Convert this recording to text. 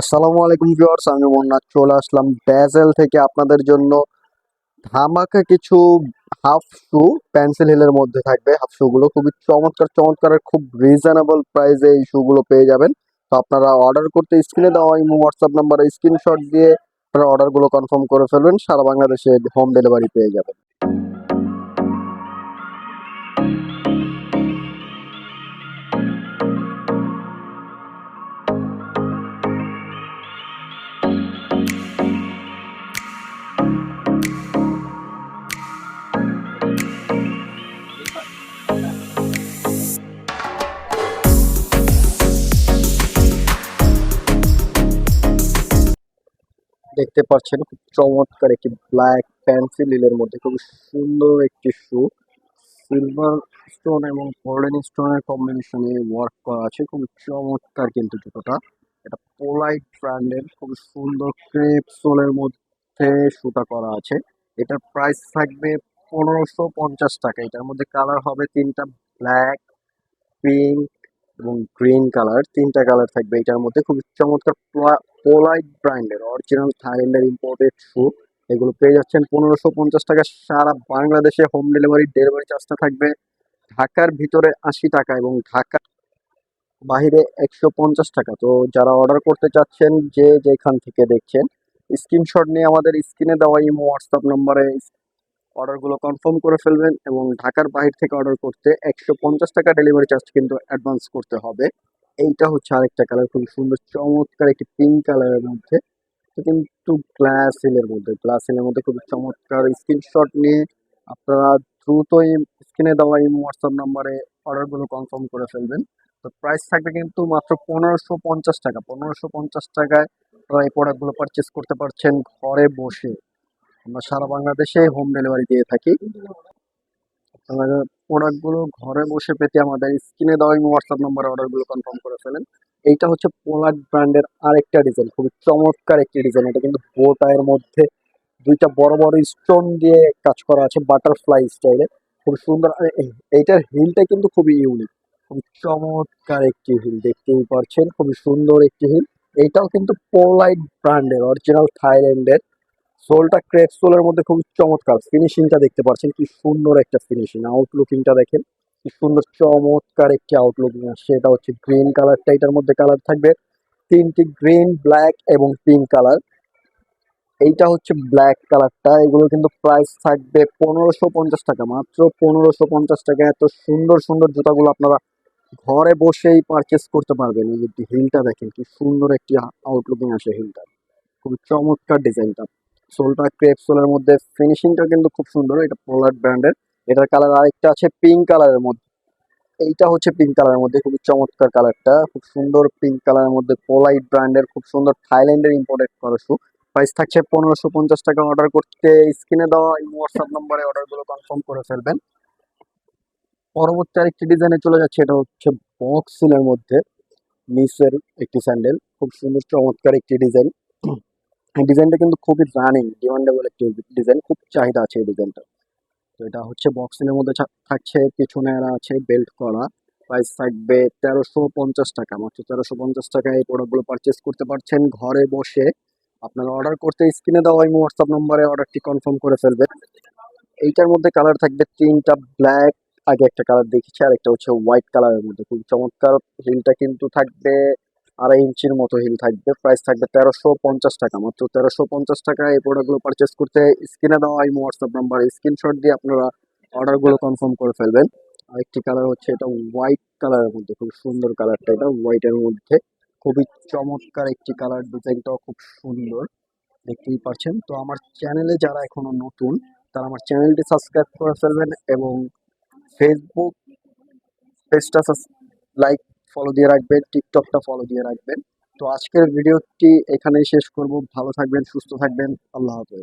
আসসালামু আলাইকুম ভিউয়ার্স, আমি মোহাম্মদ চলে আসলাম ব্যাজেল থেকে আপনাদের জন্য। ধামাকা কিছু হাফ শু পেন্সিল হিলের মধ্যে থাকবে। হাফ শু গুলো খুবই চমৎকার চমৎকার খুব রিজনেবল প্রাইসে এই শু গুলো পেয়ে যাবেন। তো আপনারা অর্ডার করতে স্ক্রিনে দেওয়া ইমো হোয়াটসঅ্যাপ নাম্বারে স্ক্রিনশট দিয়ে আপনারা অর্ডারগুলো কনফার্ম করে ফেলবেন। সারা বাংলাদেশে হোম ডেলিভারি পেয়ে যাবেন। দেখতে পাচ্ছেন খুব চমৎকার একটি ব্ল্যাক পেন্সিল হিলের মধ্যে খুব সুন্দর একটি শু সিলভার স্টোন এবং গোল্ডেন স্টোনের কম্বিনেশনে ওয়ার্ক করা আছে খুব চমৎকার কিন্তু জুতোটা। এটা পোলাইট ব্র্যান্ডের খুব সুন্দর ক্রেপ সোলের মধ্যে সুতা করা আছে। এটার প্রাইস থাকবে পনেরোশো পঞ্চাশ টাকা। এটার মধ্যে কালার হবে তিনটা ব্ল্যাক পিঙ্ক এবং গ্রিন কালার তিনটা কালার থাকবে। এটার মধ্যে খুব চমৎকার পোলাইট ব্র্যান্ডের অরিজিনাল থাইল্যান্ডের ইম্পোর্টেড শু এগুলো পেয়ে যাচ্ছেন পনেরোশো পঞ্চাশ টাকা সারা বাংলাদেশে হোম ডেলিভারি ডেলিভারি চার্জটা থাকবে ঢাকার ভিতরে আশি টাকা এবং ঢাকা বাহিরে একশো পঞ্চাশ টাকা। তো যারা অর্ডার করতে চাচ্ছেন, যে যেখান থেকে দেখছেন স্ক্রিনশট নিয়ে আমাদের স্ক্রিনে দেওয়া ইমো হোয়াটসঅ্যাপ নম্বরে অর্ডারগুলো কনফার্ম করে ফেলবেন এবং ঢাকার বাহির থেকে অর্ডার করতে একশো পঞ্চাশ টাকা ডেলিভারি চার্জ কিন্তু অ্যাডভান্স করতে হবে। এইটা হচ্ছে আরেকটা কালার খুব সুন্দর, চমৎকার একটি পিঙ্ক কালারের মধ্যে। কিন্তু গ্লাস মধ্যে গ্লাস হিলের মধ্যে খুব চমৎকার স্ক্রিনশট নিয়ে আপনারা দ্রুতই স্ক্রিনে দেওয়া এই হোয়াটসঅ্যাপ নাম্বারে অর্ডারগুলো কনফার্ম করে ফেলবেন। তো প্রাইস থাকবে কিন্তু মাত্র পনেরোশো পঞ্চাশ টাকা। পনেরোশো পঞ্চাশ টাকায় আপনারা এই প্রোডাক্টগুলো পারচেস করতে পারছেন ঘরে বসে। আমরা সারা বাংলাদেশে হোম ডেলিভারি দিয়ে থাকি। আপনারা প্রোডাক্টগুলো ঘরে বসে পেতে আমাদের স্ক্রিনে দেওয়া হোয়াটসঅ্যাপ নাম্বারে অর্ডারগুলো কনফার্ম করে ফেলেন। এইটা হচ্ছে পোলার ব্র্যান্ডের আরেকটা ডিজাইন খুবই চমৎকার একটি ডিজাইন এটা কিন্তু বোটায়ের মধ্যে দুইটা বড় বড় স্টোন দিয়ে কাজ করা আছে বাটারফ্লাই স্টাইলে খুব সুন্দর এইটার হিলটা কিন্তু খুবই ইউনিক খুব চমৎকার একটি হিল দেখতেই পারছেন। খুবই সুন্দর একটি হিল এইটাও কিন্তু পোলাইট ব্র্যান্ডের অরিজিনাল থাইল্যান্ডের সোলটা ক্রেপ সোলের মধ্যে খুব চমৎকার ফিনিশিংটা দেখতে পাচ্ছেন, কি সুন্দর একটা ফিনিশিং। আউটলুকিংটা দেখেন, কি সুন্দর চমৎকার একটি আউটলুকিং এটা হচ্ছে গ্রিন কালারটা, এটার মধ্যে কালার থাকবে তিনটি গ্রিন, ব্ল্যাক এবং পিঙ্ক কালার। এইটা হচ্ছে ব্ল্যাক কালারটা এগুলো কিন্তু প্রাইস থাকবে পনেরোশো পঞ্চাশ টাকা, মাত্র পনেরোশো পঞ্চাশ টাকা। এত সুন্দর সুন্দর জুতাগুলো আপনারা ঘরে বসেই পারচেস করতে পারবেন। এই যে হিলটা দেখেন, কি সুন্দর একটি আউটলুকিং আসে হিলটা। খুব চমৎকার ডিজাইনটা সোলটা ক্রেপ সোলের মধ্যে ফিনিশিংটা কিন্তু খুব সুন্দর, এটা পোলার ব্র্যান্ডের। এটার কালার আরেকটা আছে পিঙ্ক কালারের মধ্যে। এইটা হচ্ছে পিঙ্ক কালারের মধ্যে, খুবই চমৎকার কালারটা। খুব সুন্দর পিঙ্ক কালারের মধ্যে পোলাইট ব্র্যান্ডের, খুব সুন্দর থাইল্যান্ডের ইম্পোর্টেড করা শু প্রাইস থাকছে পনেরোশো পঞ্চাশ টাকা অর্ডার করতে, স্ক্রিনে দেওয়া হোয়াটসঅ্যাপ নম্বরে অর্ডারগুলো কনফার্ম করে ফেলবেন। পরবর্তী আরেকটি ডিজাইনে চলে যাচ্ছে, এটা হচ্ছে বক্স সিলের মধ্যে নিসের একটি স্যান্ডেল খুব সুন্দর, চমৎকার একটি ডিজাইন ডিজাইনটা কিন্তু খুবই রানিং ডিমান্ডেবল একটি ডিজাইন খুব চাহিদা আছে এই ডিজাইনটা তো এটা হচ্ছে বক্সিংয়ের মধ্যে থাকছে, পিছনে আছে বেল্ট করা প্রাইস থাকবে তেরোশো পঞ্চাশ টাকা, মাত্র তেরোশো পঞ্চাশ টাকায় এই প্রোডাক্টগুলো পারচেস করতে পারছেন। ঘরে বসে আপনারা অর্ডার করতে স্ক্রিনে দেওয়া এই হোয়াটসঅ্যাপ নম্বরে অর্ডারটি কনফার্ম করে ফেলবেন। এইটার মধ্যে কালার থাকবে তিনটা ব্ল্যাক আগে একটা কালার দেখেছি আর একটা হচ্ছে হোয়াইট কালারের মধ্যে। খুব চমৎকার হিলটা কিন্তু থাকবে আড়াই ইঞ্চির মতো হিল থাকবে। প্রাইস থাকবে তেরোশো পঞ্চাশ টাকা। মাত্র তেরোশো পঞ্চাশ টাকা এই প্রোডাক্টগুলো পারচেস করতে স্ক্রিনে দেওয়া এই হোয়াটসঅ্যাপ নাম্বার স্ক্রিনশট দিয়ে আপনারা অর্ডারগুলো কনফার্ম করে ফেলবেন। আরেকটি কালার হচ্ছে এটা হোয়াইট কালারের মধ্যে, খুব সুন্দর কালারটা এটা হোয়াইটের মধ্যে। খুবই চমৎকার একটি কালার ডিজাইনটাও খুব সুন্দর। দেখতেই পাচ্ছেন। তো আমার চ্যানেলে যারা এখনও নতুন, তারা আমার চ্যানেলটি সাবস্ক্রাইব করে ফেলবেন এবং ফেসবুক পেজটা লাইক ফলো দিয়ে রাখবেন টিকটকটা ফলো দিয়ে রাখবেন। তো আজকের ভিডিওটি এখানেই শেষ করব। ভালো থাকবেন, সুস্থ থাকবেন। আল্লাহ হাফেজ।